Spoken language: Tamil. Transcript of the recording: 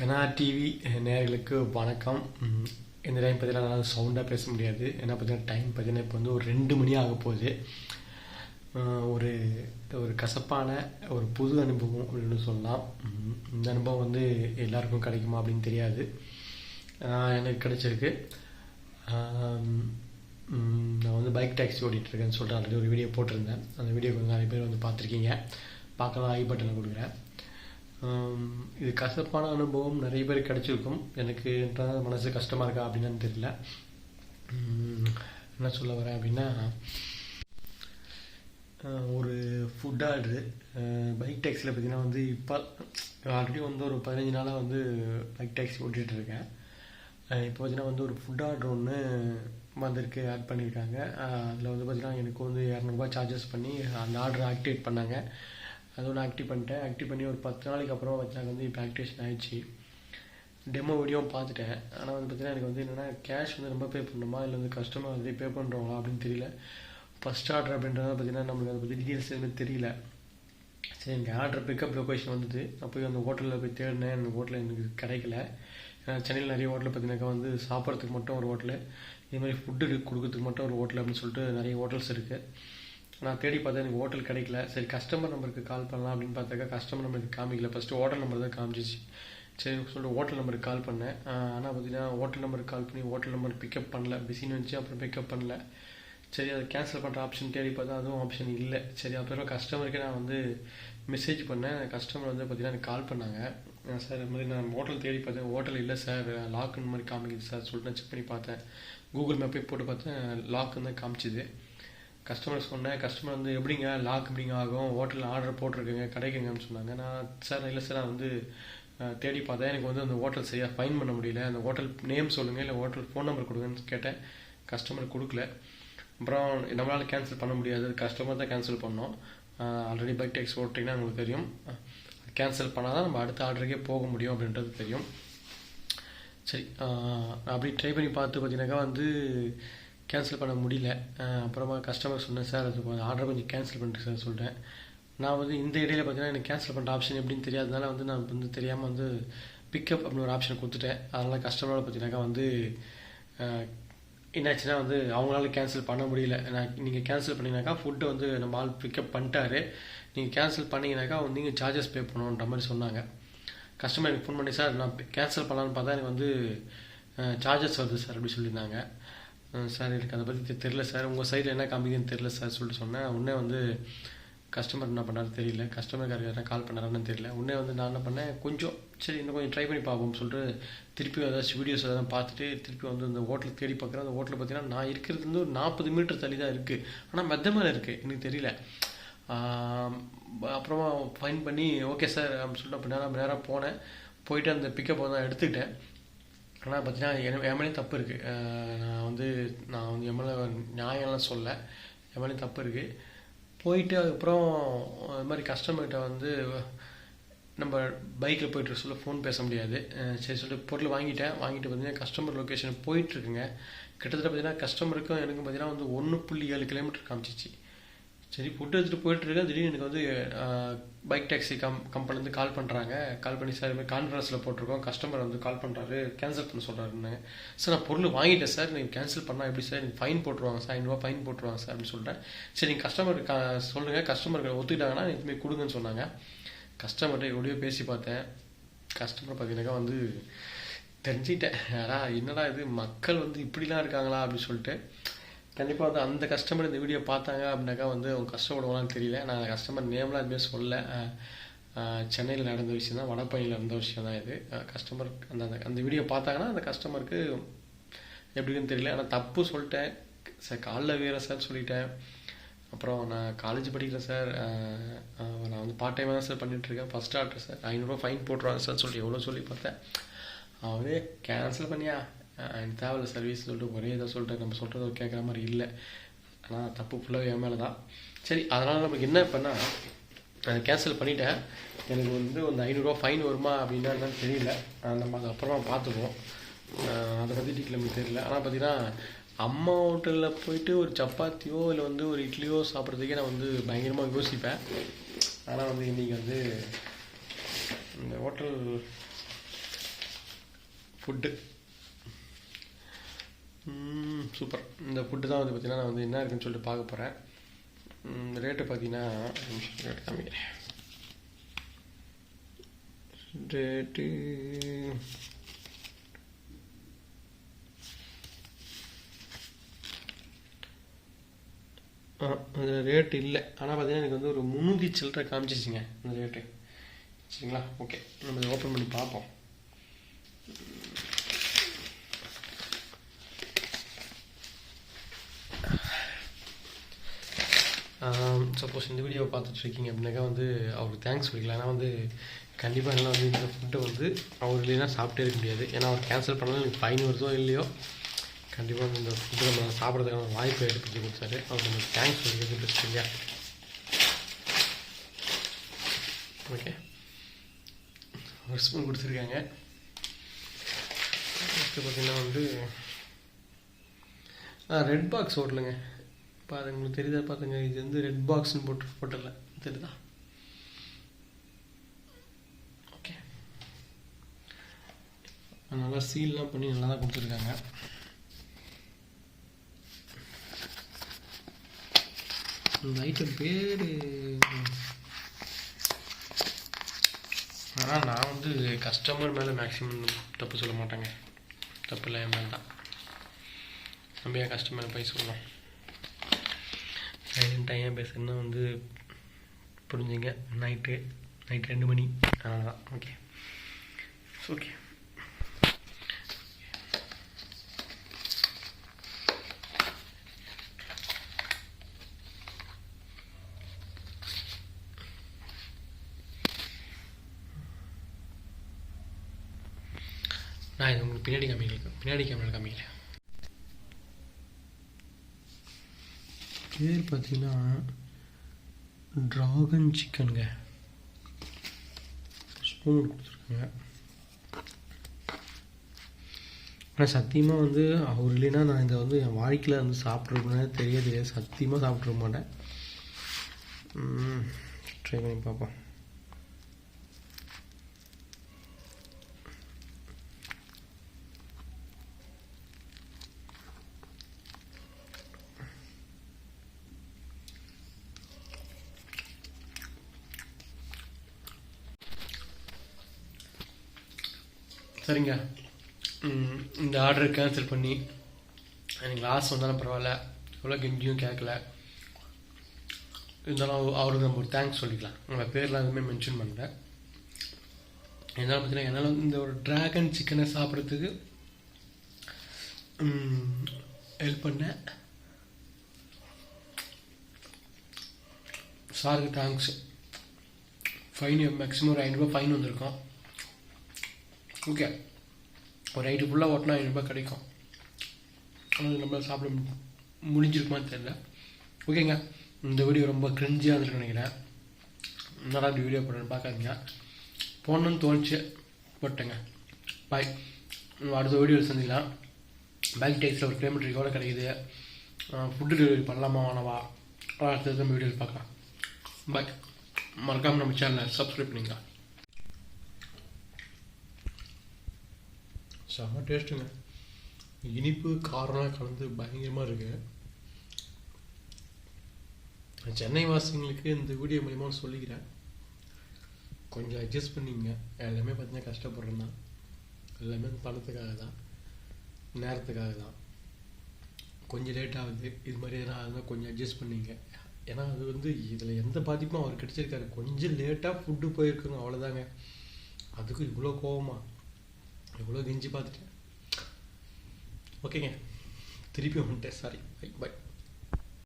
கனா டிவி நேர்களுக்கு வணக்கம். இந்த டைம் பார்த்தீங்கன்னா என்னால் சவுண்டாக பேச முடியாது. ஏன்னா பார்த்தீங்கன்னா டைம் பார்த்தீங்கன்னா இப்போ வந்து ஒரு ரெண்டு மணி ஆக போகுது. ஒரு ஒரு கசப்பான ஒரு புது அனுபவம் அப்படின்னு சொல்லலாம். இந்த அனுபவம் வந்து எல்லாருக்கும் கிடைக்குமா அப்படின்னு தெரியாது. எனக்கு கிடைச்சிருக்கு. நான் வந்து பைக் டாக்ஸி ஓட்டிகிட்டு இருக்கேன்னு சொல்லிட்டு ஆல்ரெடி ஒரு வீடியோ போட்டிருந்தேன். அந்த வீடியோ கொஞ்சம் நிறைய பேர் வந்து பார்த்துருக்கீங்க. பார்க்கலாம் ஐ பட்டனை கொடுக்குறேன். இது கசப்பான அனுபவம் நிறைய பேர் கிடைச்சிருக்கும். எனக்கு என்றால் மனசு கஷ்டமாக இருக்கா அப்படின்னு தெரியல. என்ன சொல்ல வரேன் அப்படின்னா ஒரு ஃபுட் ஆர்டரு பைக் டேக்ஸியில் பார்த்தீங்கன்னா வந்து இப்போ ஆல்ரெடி வந்து ஒரு பதினஞ்சு நாளாக வந்து பைக் டேக்ஸி ஓட்டிகிட்டு இருக்கேன். இப்போ பார்த்தீங்கன்னா வந்து ஒரு ஃபுட் ஆர்டர் ஒன்று வந்திருக்கு ஆட் பண்ணியிருக்காங்க. அதில் வந்து பார்த்தீங்கன்னா எனக்கு வந்து இரநூறுபா சார்ஜஸ் பண்ணி அந்த ஆர்டரை ஆக்டிவேட் பண்ணாங்க. அது ஒன்று ஆக்டிவ் பண்ணிட்டேன். ஆக்டிவ் பண்ணி ஒரு பத்து நாளைக்கு அப்புறம் வச்சாங்க வந்து இப்போ ஆக்டிவேஷன் ஆயிடுச்சு. டெமோ வீடியோவும் பார்த்துட்டேன். ஆனால் வந்து பார்த்தீங்கன்னா எனக்கு வந்து என்னென்னா கேஷ் வந்து ரொம்ப பே பண்ணணுமா? இல்லை வந்து கஸ்டமர் வந்து பே பண்ணுறவங்களா அப்படின்னு தெரியல. ஃபஸ்ட் ஆர்டர் அப்படின்றத பார்த்தீங்கன்னா நம்மளுக்கு அதை பற்றி டீட்டெயில்ஸ் எதுவுமே தெரியல. சரி எனக்கு ஆர்டர் பிக்கப் லொக்கேஷன் வந்தது. நான் போய் அந்த ஹோட்டலில் போய் தேடினேன். அந்த ஹோட்டலில் எனக்கு கிடைக்கல. ஏன்னா சென்னையில் நிறைய ஹோட்டலில் பார்த்தீங்கன்னாக்கா வந்து சாப்பிட்றதுக்கு மட்டும் ஒரு ஹோட்டலு இதே மாதிரி ஃபுட்டு கொடுக்கறதுக்கு மட்டும் ஒரு ஹோட்டல் அப்படின்னு சொல்லிட்டு நிறைய ஹோட்டல்ஸ் இருக்குது நான் தேடி பார்த்தேன் எனக்கு ஹோட்டல் கிடைக்கல. சரி கஸ்டமர் நம்பருக்கு கால் பண்ணலாம் அப்படின்னு பார்த்தாக்கா கஸ்டமர் நம்பருக்கு காமிக்கல. ஃபஸ்ட்டு ஹோட்டல் நம்பர் தான் காமிச்சிச்சு. சரி சொல்லிட்டு ஹோட்டல் நம்பருக்கு கால் பண்ணேன். ஆனால் பார்த்தீங்கன்னா ஹோட்டல் நம்பருக்கு கால் பண்ணி ஹோட்டல் நம்பர் பிக்கப் பண்ணல. பிஸின்னு வந்துச்சு அப்புறம் பிக்கப் பண்ணல. சரி அதை கேன்சல் பண்ணுற ஆப்ஷன் தேடி பார்த்தா அதுவும் ஆப்ஷன் இல்லை. சரி அப்புறம் கஸ்டமருக்கே நான் வந்து மெசேஜ் பண்ணேன். கஸ்டமர் வந்து பார்த்தீங்கன்னா எனக்கு கால் பண்ணாங்க. சார் இது மாதிரி நான் ஹோட்டல் தேடி பார்த்தேன். ஹோட்டல் இல்லை சார் லாக்குன்னு மாதிரி காமிக்குது சார் சொல்லிட்டு நான் செக் பண்ணி பார்த்தேன். கூகுள் மேப்பே போட்டு பார்த்தேன். லாக்குன்னு தான் காமிச்சிது. கஸ்டமர் சொன்னேன் கஸ்டமர் வந்து எப்படிங்க? லாக் எப்படிங்க ஆகும்? ஹோட்டலில் ஆர்டர் போட்டிருக்கேங்க கிடைக்குங்கன்னு சொன்னாங்க. நான் சார் இல்லை சார் நான் வந்து தேடி பார்த்தேன். எனக்கு வந்து அந்த ஹோட்டல் சரியாக ஃபைன் பண்ண முடியல. அந்த ஹோட்டல் நேம் சொல்லுங்கள் இல்லை ஹோட்டல் ஃபோன் நம்பர் கொடுங்கன்னு கேட்டேன். கஸ்டமர் கொடுக்கல. அப்புறம் நம்மளால் கேன்சல் பண்ண முடியாது. கஸ்டமர் தான் கேன்சல் பண்ணோம். ஆல்ரெடி பைக் டேக்ஸ் ஓட்டிங்கன்னா உங்களுக்கு தெரியும். கேன்சல் பண்ணால் தான் நம்ம அடுத்த ஆர்டருக்கே போக முடியும் அப்படின்றது தெரியும். சரி அப்படி ட்ரை பண்ணி பார்த்து பார்த்தீங்கன்னாக்கா வந்து கேன்சல் பண்ண முடியல. அப்புறமா கஸ்டமர் சொன்னேன் சார் அது ஆர்டர் கொஞ்சம் கேன்சல் பண்ணிட்டு சார் சொல்லிட்டேன் நான் வந்து இந்த இடையில பார்த்தீங்கன்னா எனக்கு கேன்சல் பண்ணுற ஆப்ஷன் எப்படின்னு தெரியாதனால வந்து நான் வந்து தெரியாமல் வந்து பிக்கப் அப்படின்னு ஒரு ஆப்ஷன் கொடுத்துட்டேன். அதனால் கஸ்டமரோட பார்த்தீங்கன்னாக்கா வந்து என்னாச்சுன்னா வந்து அவங்களால கேன்சல் பண்ண முடியல. நான் நீங்கள் கேன்சல் பண்ணிங்கனாக்கா ஃபுட்டை வந்து நம்ம ஆள் பிக்கப் பண்ணிட்டாரு. நீங்கள் கேன்சல் பண்ணீங்கனாக்கா நீங்கள் சார்ஜஸ் பே பண்ணணுன்ற மாதிரி சொன்னாங்க. கஸ்டமர் எனக்கு ஃபோன் பண்ணி சார் நான் கேன்சல் பண்ணலான்னு பார்த்தா எனக்கு வந்து சார்ஜஸ் வருது சார் அப்படி சொல்லியிருந்தாங்க. சார் எனக்கு அதை பற்றி தெரில சார். உங்கள் சைடில் என்ன காமிக்குதுன்னு தெரில சார் சொல்லிட்டு சொன்னேன். உடனே வந்து கஸ்டமர் என்ன பண்ணாரு தெரியல. கஸ்டமர் யாரும் கால் பண்ணாரான்னு தெரியல. உடனே வந்து நான் என்ன பண்ணேன்? கொஞ்சம் சரி இன்னும் கொஞ்சம் ட்ரை பண்ணி பார்ப்போம் சொல்லிட்டு திருப்பி ஏதாச்சும் வீடியோஸ் எதாவது பார்த்துட்டு திருப்பி வந்து அந்த ஹோட்டலை தேடி பார்க்குறேன். அந்த ஹோட்டலில் பார்த்தீங்கன்னா நான் இருக்கிறது வந்து ஒரு நாற்பது மீட்டர் தள்ளி தான் இருக்குது ஆனால் மெத்த மேலே இருக்குது எனக்கு தெரியல. அப்புறமா ஃபைன் பண்ணி ஓகே சார் அப்படின்னு சொல்லிட்டு அப்படி நேரம் நேராக போனேன். போயிட்டு அந்த பிக்கப் வந்து எடுத்துக்கிட்டேன். ஆனால் பார்த்தீங்கன்னா என் என் மேலேயும் தப்பு இருக்குது நான் வந்து நான் வந்து என் மேலே நியாயம்லாம் சொல்ல. என் மேலேயும் தப்பு இருக்குது போயிட்டு அதுக்கப்புறம் அது மாதிரி கஸ்டமர்கிட்ட வந்து நம்ம பைக்கில் போயிட்டு சொல்ல ஃபோன் பேச முடியாது. சரி சொல்லிட்டு பொருள் வாங்கிட்டேன். வாங்கிட்டு பார்த்தீங்கன்னா கஸ்டமர் லொக்கேஷன் போயிட்டுருக்குங்க கிட்டத்தட்ட பார்த்தீங்கன்னா கஸ்டமருக்கும் எனக்கும் பார்த்தீங்கன்னா வந்து ஒன்று புள்ளி ஏழு கிலோமீட்டர் காமிச்சிச்சு. சரி ஃபுட்டு எடுத்துகிட்டு போயிட்டுருக்கேன் திடீர்னு எனக்கு வந்து பைக் டாக்ஸி கம் கம்பெனிலேருந்து கால் பண்ணுறாங்க கால் பண்ணி சார் இதுமாதிரி கான்ஃபரன்ஸில் போட்டிருக்கோம். கஸ்டமர் வந்து கால் பண்ணுறாரு கேன்சல் பண்ண சொல்கிறாருன்னு சார் நான் பொருள் வாங்கிட்டேன் சார். நீங்கள் கேன்சல் பண்ணால் எப்படி சார்? எனக்கு ஃபைன் போட்டுருவாங்க சார். ஐநூறுவா ஃபைன் போட்டுருவாங்க சார் அப்படின்னு சொல்லிட்டேன். சரி நீங்கள் கஸ்டமர் க சொல்லுங்கள் கஸ்டமருக்கு ஒத்துக்கிட்டாங்கன்னா இதுமாரி கொடுங்கன்னு சொன்னாங்க. கஸ்டமர்கிட்ட எப்படியோ பேசி பார்த்தேன். கஸ்டமர் பார்த்தீங்கன்னாக்கா வந்து தெரிஞ்சுக்கிட்டேன். யாரா என்னடா இது? மக்கள் வந்து இப்படிலாம் இருக்காங்களா? அப்படின்னு சொல்லிட்டு கண்டிப்பாக வந்து அந்த கஸ்டமர் இந்த வீடியோ பார்த்தாங்க அப்படின்னாக்கா வந்து அவங்க கஷ்டப்படுவாங்களான்னு தெரியல. நான் கஸ்டமர் நேம்லாம் எதுவுமே சொல்ல சென்னையில் நடந்த விஷயம் தான் வடபழனியில் நடந்த விஷயம் தான் இது. கஸ்டமர் அந்த அந்த- அந்த வீடியோ பார்த்தாங்கன்னா அந்த கஸ்டமருக்கு எப்படின்னு தெரியல. ஆனால் தப்பு சொல்லிட்டேன். சார் காலைல வேற சார் சொல்லிட்டேன். அப்புறம் நான் காலேஜ் படிக்கிறேன் சார் நான் வந்து பார்ட் டைமாக தான் சார் பண்ணிகிட்ருக்கேன் ஃபஸ்ட் ஆர்டர் சார் ஐநூறுரூவா ஃபைன் போட்டுருவாங்க சார் சொல்லி எவ்வளோ சொல்லி பார்த்தேன். அவரே கேன்சல் பண்ணியா? எனக்கு தேவையில்ல சர்வீஸ் சொல்லிட்டு ஒரே இதாக சொல்லிட்டு நம்ம சொல்கிறத கேட்குற மாதிரி இல்லை. ஆனால் தப்பு ஃபுல்லாக என் மேலே தான் சரி அதனால் நமக்கு என்ன பண்ணா நான் கேன்சல் பண்ணிட்டேன். எனக்கு வந்து அந்த ஐநூறுரூவா ஃபைன் வருமா அப்படின்னா என்னன்னு தெரியல. நம்ம அது அப்புறமா பார்த்துக்குவோம். அதை பற்றி டீட்டெயில் நமக்கு தெரியல. ஆனால் பார்த்தீங்கன்னா அம்மா ஹோட்டலில் போயிட்டு ஒரு சப்பாத்தியோ இல்லை வந்து ஒரு இட்லியோ சாப்பிட்றதுக்கே நான் வந்து பயங்கரமாக யோசிப்பேன். ஆனால் வந்து இன்றைக்கி வந்து இந்த ஹோட்டல் ஃபுட்டு சூப்பர். இந்த ஃபுட்டு தான் வந்து பார்த்தீங்கன்னா நான் வந்து என்ன இருக்குன்னு சொல்லிட்டு பார்க்க போகிறேன் ரேட்டு பார்த்தீங்கன்னா ரேட் காமிக்கிறேன். ரேட்டு ஆ அது ரேட் இல்லை. ஆனால் பார்த்தீங்கன்னா எனக்கு வந்து ஒரு முந்நூற்றி சில்லரை காமிச்சிச்சிங்க அந்த ரேட்டு சரிங்களா? ஓகே நம்ம இதை ஓப்பன் பண்ணி பார்ப்போம். சப்போஸ் இந்த வீடியோவை பார்த்துட்டு இருக்கீங்க அப்படின்னாக்கா வந்து அவருக்கு தேங்க்ஸ் சொல்லிக்கலாம். ஏன்னா வந்து கண்டிப்பாக என்னால் வந்து இந்த ஃபுட்டை வந்து அவர் இல்லைன்னா சாப்பிட்டே இருக்க முடியாது. ஏன்னா அவர் கேன்சல் பண்ணாலும் எனக்கு ஃபைன் வருதோ இல்லையோ கண்டிப்பாக வந்து இந்த ஃபுட்டு நம்ம சாப்பிட்றதுக்கான வாய்ப்பை ஏற்படுத்தி கொடுத்தாரு. அவருக்கு நம்ம தேங்க்ஸ் சொல்லிக்கிறது பெஸ்ட் இல்லையா? ஓகே ஒரு ஸ்பூன் கொடுத்துருக்காங்க. நெக்ஸ்ட்டு பார்த்தீங்கன்னா வந்து ஆ ரெட் பாக்ஸ் ஹோட்டலுங்க பாருங்க உங்களுக்கு தெரியுதா பார்த்துங்க இது வந்து ரெட் பாக்ஸ்னு போட்டு போட்டல தெரியுதா? ஓகே நல்லா சீல்லாம் பண்ணி நல்லா தான் கொடுத்துருக்காங்க. இந்த ஐட்டம் பேர் ஆனால் நான் வந்து கஸ்டமர் மேலே மேக்ஸிமம் தப்பு சொல்ல மாட்டேங்க. தப்பு இல்லை என் மேலே தான். நம்ம ஏன் கஸ்டமர் போய் சொல்லணும்? சைலண்ட்டாக ஏன் பேசுகிறேன்னா வந்து புரிஞ்சுங்க. நைட்டு நைட் ரெண்டு மணி. அதனால ஓகே ஓகே நான் இது உங்களுக்கு பின்னாடி காமிக்கிறேன் பின்னாடி கேமரா காமிக்கிறேன் பேர் பார்த்தீங்கன்னா ட்ராகன் சிக்கனுங்க ஸ்பூன் கொடுத்துருக்காங்க. ஆனால் சத்தியமாக வந்து அவர் இல்லைன்னா நான் இதை வந்து என் வாழ்க்கையில் வந்து சாப்பிட்ருப்பேனே தெரிய தெரியாது. சத்தியமாக சாப்பிட்ருக்க மாட்டேன். ட்ரை பண்ணி பார்ப்போம். சரிங்க. இந்த ஆர்டரை கேன்சல் பண்ணி எனக்கு லாஸ் வந்தாலும் பரவாயில்ல. எவ்வளோ கெஞ்சியும் கேட்கல இருந்தாலும் அவருக்கு நம்ம ஒரு தேங்க்ஸ் சொல்லிக்கலாம். உங்கள் பேர்லாம் எதுவுமே மென்ஷன் பண்ணுறேன் என்னால் பார்த்தீங்கன்னா என்னால் இந்த ஒரு ட்ராகன் சிக்கனை சாப்பிட்றதுக்கு ஹெல்ப் பண்ணேன் சாருக்கு தேங்க்ஸ் ஃபைன் மேக்ஸிமம் ஒரு ஐநூறுரூவா ஃபைன் வந்திருக்கோம். ஓகே ஒரு நைட்டு ஃபுல்லாக ஓட்டினா ஐநூறுரூபா கிடைக்கும். ஆனால் நம்ம சாப்பிட மு- முடிஞ்சிருக்குமான்னு தெரியல. ஓகேங்க இந்த வீடியோ ரொம்ப கிரிஞ்சியாக இருந்துருக்கு நினைக்கிறேன். நல்லா இந்த வீடியோ போடுறேன்னு பார்க்காதீங்க. போடணும்னு தோணுச்சு. போட்டேங்க. பாய் அடுத்த வீடியோவில் சந்திக்கலாம். பேங்க் டேக்ஸில் ஒரு கிலோமீட்டருக்கு எவ்வளோ கிடைக்குது. ஃபுட்டு டெலிவரி பண்ணலாமா வேணாவா அடுத்த வீடியோவில் பார்க்கலாம். பாய் மறக்காமல் நம்ம சேனலை சப்ஸ்கிரைப் பண்ணிக்கலாம் செம்ம டேஸ்ட்டுங்க இனிப்பு காரம்லாம் கலந்து பயங்கரமாக இருக்கு. சென்னை வாசிங்களுக்கு இந்த வீடியோ மூலியமா சொல்லிக்கிறேன். கொஞ்சம் அட்ஜஸ்ட் பண்ணிங்க எல்லாமே பார்த்தீங்கன்னா கஷ்டப்படுறேன் தான். எல்லாமே பணத்துக்காக தான். நேரத்துக்காக தான். கொஞ்சம் லேட் ஆகுது. இது மாதிரி எதனா ஆகுதுன்னா கொஞ்சம் அட்ஜஸ்ட் பண்ணிங்க ஏன்னா அது வந்து இதில் எந்த பாதிப்பும் அவர் கிடச்சிருக்காரு. கொஞ்சம் லேட்டாக ஃபுட்டு போயிருக்குங்க. அவ்வளோதாங்க அதுக்கு இவ்வளோ கோவமாக இவ்வளோ கெஞ்சி பார்த்துட்டேன். ஓகேங்க. திருப்பி வந்துட்டேன். Sorry by by